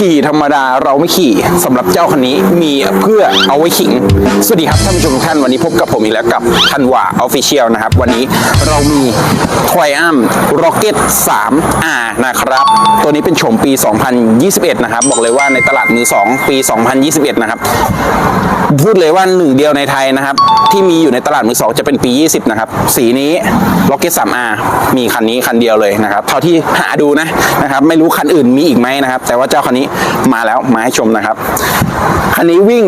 ขี่ธรรมดาเราไม่ขี่สำหรับเจ้าคันนี้มีเพื่อเอาไว้ขิง สวัสดีครับท่านผู้ชมทุกท่านวันนี้พบกับผมอีกแล้วกับทันวาออฟฟิเชียลนะครับ วันนี้เรามี t r i u m p Rocket 3R นะครับ ตัวนี้เป็นโฉมปี 2021 นะครับ บอกเลยว่าในตลาดมือ 2 ปี 2021 นะครับ พูดเลยว่าหนึ่งเดียวในไทยนะครับ ที่มีอยู่ในตลาดมือสองจะเป็นปี 20 นะครับ สีนี้ Rocket 3R มีคันนี้คันเดียวเลยนะครับ เท่าที่หาดูนะนะครับ ไม่รู้คันอื่นมีอีกไหมนะครับ แต่ว่าเจ้าคันนี้มาแล้วมาให้ชมนะครับคันนี้วิ่ง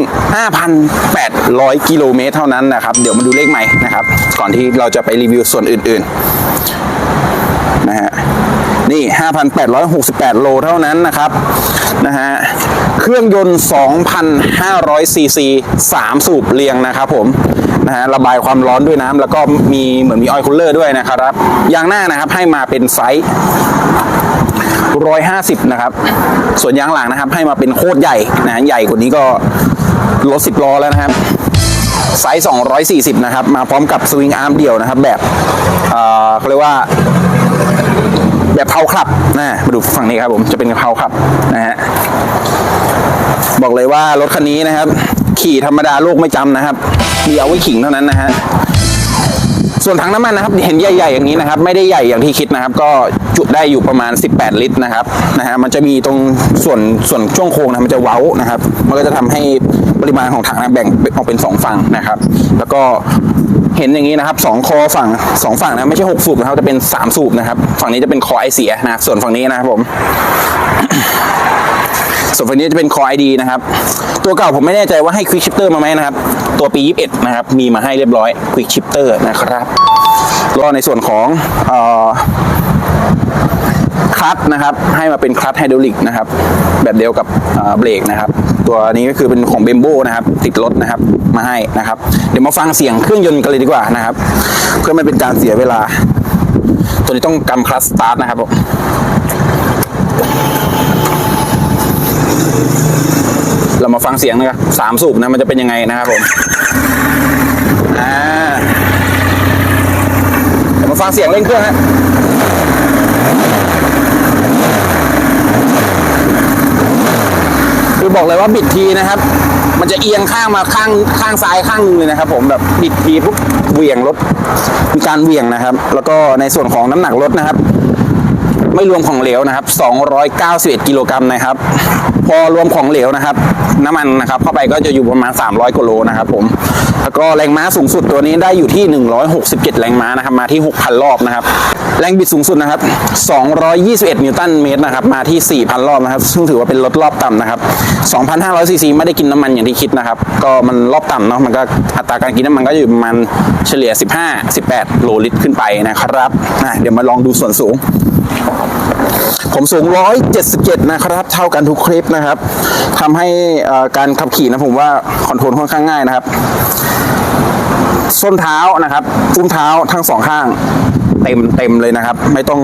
5,800 กิโลเมตรเท่านั้นนะครับ เดี๋ยวมาดูเลขใหม่นะครับ ก่อนที่เราจะไปรีวิวส่วนอื่นๆ นะฮะนี่ 5,868 โลเท่านั้นนะครับนะฮะเครื่องยนต์ 2,500 ซีซี 3 สูบเรียงนะครับผมนะฮะระบายความร้อนด้วยน้ำแล้วก็มีเหมือนมีออยล์คูลเลอร์ด้วยนะครับยางหน้านะครับให้มาเป็นไซส์150 นะครับ ส่วนยางหลังนะครับ ให้มาเป็นโคตรใหญ่นะใหญ่กว่านี้ก็รถ10ล้อแล้วนะครับไซส์240 นะครับ มาพร้อมกับสวิงอาร์มเดี่ยวนะครับ แบบเอ่อเขาเรียกว่า แบบเผาขับนะมาดูฝั่งนี้ครับผมจะเป็นเพาขับนะฮะบอกเลยว่ารถคันนี้นะครับ ขี่ธรรมดาโลกไม่จำนะครับมีเอาไว้ขิงเท่านั้นนะฮะ ส่วนถังน้ำมันนะครับเห็นใหญ่ๆอย่างนี้นะครับ ไม่ได้ใหญ่อย่างที่คิดนะครับ ก็จุได้อยู่ประมาณ 18 ลิตรนะครับนะฮะมันจะมีตรงส่วนส่วนช่วงโค้งนะมันจะเว้านะครับ มันก็จะทำให้ปริมาณของถังนะแบ่งออกเป็นสองฝั่งนะครับ แล้วก็เห็นอย่างนี้นะครับสองคอฝั่งสองฝั่งนะไม่ใช่หกสูบนะครับจะเป็นสามสูบนะครับ ฝั่งนี้จะเป็นคอไอเสียนะส่วนฝั่งนี้นะครับผม ส่วนฝั่งนี้จะเป็น Core ID นะครับ ตัวเก่าผมไม่แน่ใจว่าให้ Quick Shifter มาไหมนะครับ ตัวปี 21 นะครับ มีมาให้เรียบร้อย Quick Shifter นะครับแล้วก็ในส่วนของออคลัตช์นะครับให้มาเป็นคลัตช์ไฮดรอลิกนะครับ แบบเดียวกับเบรกนะครับ ตัวนี้ก็คือเป็นของเบมโบนะครับ ติดรถนะครับมาให้นะครับ เดี๋ยวมาฟังเสียงเครื่องยนต์กันเลยดีกว่านะครับ เพื่อไม่เป็นการเสียเวลา ตัวนี้ต้องกำคลัตช์สตาร์ทนะครับผม เรามาฟังเสียงนะครับสามสูบนะมันจะเป็นยังไงนะครับผมอ่าเดี๋ยวมาฟังเสียงเร่งเครื่องฮะคือบอกเลยว่าบิดทีนะครับ มันจะเอียงข้างมาข้างข้างซ้ายข้างนึงเลยนะครับ ผมแบบบิดทีปุ๊บเหวี่ยงรถมีการเหวี่ยงนะครับ แล้วก็ในส่วนของน้ำหนักรถนะครับ ไม่รวมของเหลวนะครับ 291 กิโลกรัมนะครับ พอรวมของเหลวนะครับ น้ำมันนะครับ เข้าไปก็จะอยู่ประมาณ 300กิโลนะครับผม แล้วก็แรงม้าสูงสุดตัวนี้ได้อยู่ที่ 167 แรงม้านะครับ มาที่ 6,000 รอบนะครับ แรงบิดสูงสุดนะครับ 221 นิวตันเมตรนะครับ มาที่ 4,000 รอบนะครับ ซึ่งถือว่าเป็นรถรอบต่ำนะครับ 2,500 ซีซีไม่ได้กินน้ำมันอย่างที่คิดนะครับ ก็มันรอบต่ำเนาะ มันก็อัตราการกินน้ำมันก็อยู่ประมาณเฉลี่ย 15-18 โลลิตรขึ้นไปนะครับอะเดี๋ยวมาลองดูส่วนสูง ผมสูง 177 นะครับ เท่ากันทุกคลิปนะครับทำให้การขับขี่นะผมว่าคอนโทรลค่อนข้างง่ายนะครับ ส้นเท้านะครับอุ้งเท้าทั้งสองข้างเต็มเต็มเลยนะครับ ไม่ต้อง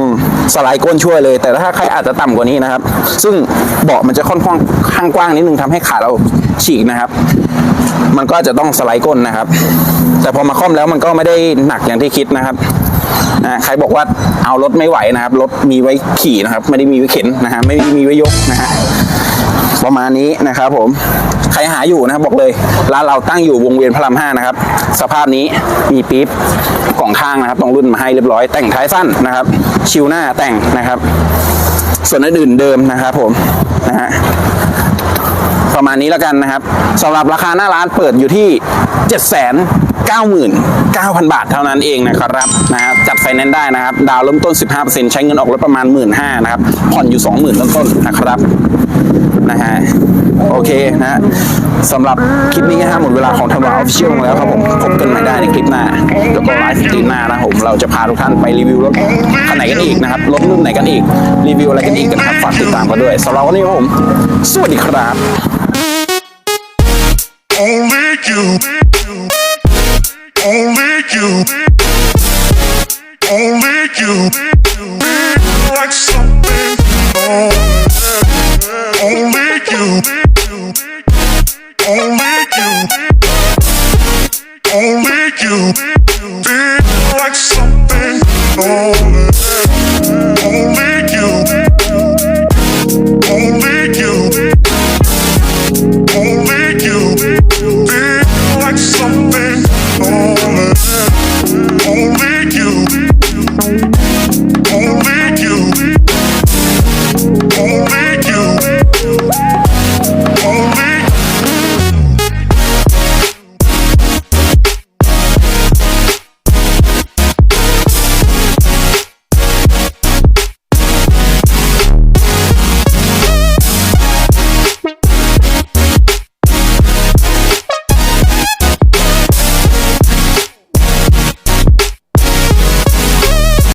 สไลด์ก้นช่วยเลย แต่ถ้าใครอาจจะต่ำกว่านี้นะครับ ซึ่งเบาะมันจะค่อนข้างข้างกว้างนิดนึงทำให้ขาเราฉีกนะครับ มันก็จะต้องสไลด์ก้นนะครับ แต่พอมาค่อมแล้วมันก็ไม่ได้หนักอย่างที่คิดนะครับ อ่าใครบอกว่าเอารถไม่ไหวนะครับรถมีไว้ขี่นะครับ ไม่ได้มีไว้เข็นนะฮะไม่ได้มีไว้ยกนะฮะประมาณนี้นะครับผมใครหาอยู่นะครับบอกเลยร้านเราตั้งอยู่วงเวียนพระรามห้านะครับ สภาพนี้มีปี๊บกล่องข้างนะครับตรงรุ่นมาให้เรียบร้อย แต่งท้ายสั้นนะครับ ชิวหน้าแต่งนะครับ ส่วนอื่นเดิมนะครับผมนะฮะประมาณนี้แล้วกันนะครับสำหรับราคาหน้าร้านเปิดอยู่ที่7 9 9 0 0 0 บาทเท่านั้นเองนะครับนะบจัดไฟแนนซ์ได้นะครับ ดาวเริ่มต้น 15%ใช้เงินออกรถประมาณ 1 5ื่นนะครับ ผ่อนอยู่ 20,000 ต้นต้นๆนะครับนะฮะโอเคนะฮะสำหรับคลิปนี้นะฮะหมดเวลาของทำลายออฟฟิเชียลแล้วครับผมพบกันใหม่ได้ในคลิปหน้าแล้วก็ไลฟ์สตรีมหน้านะผมเราจะพาทุกท่านไปรีวิวรถคันไหนกันอีกนะครับรถรุ่นไหนกันอีก รีวิวอะไรกันอีกกันครับฝากติดตามกันด้วยสำหรับวันนี้ครับผม สวัสดีครับ Only you. Only you. Only you.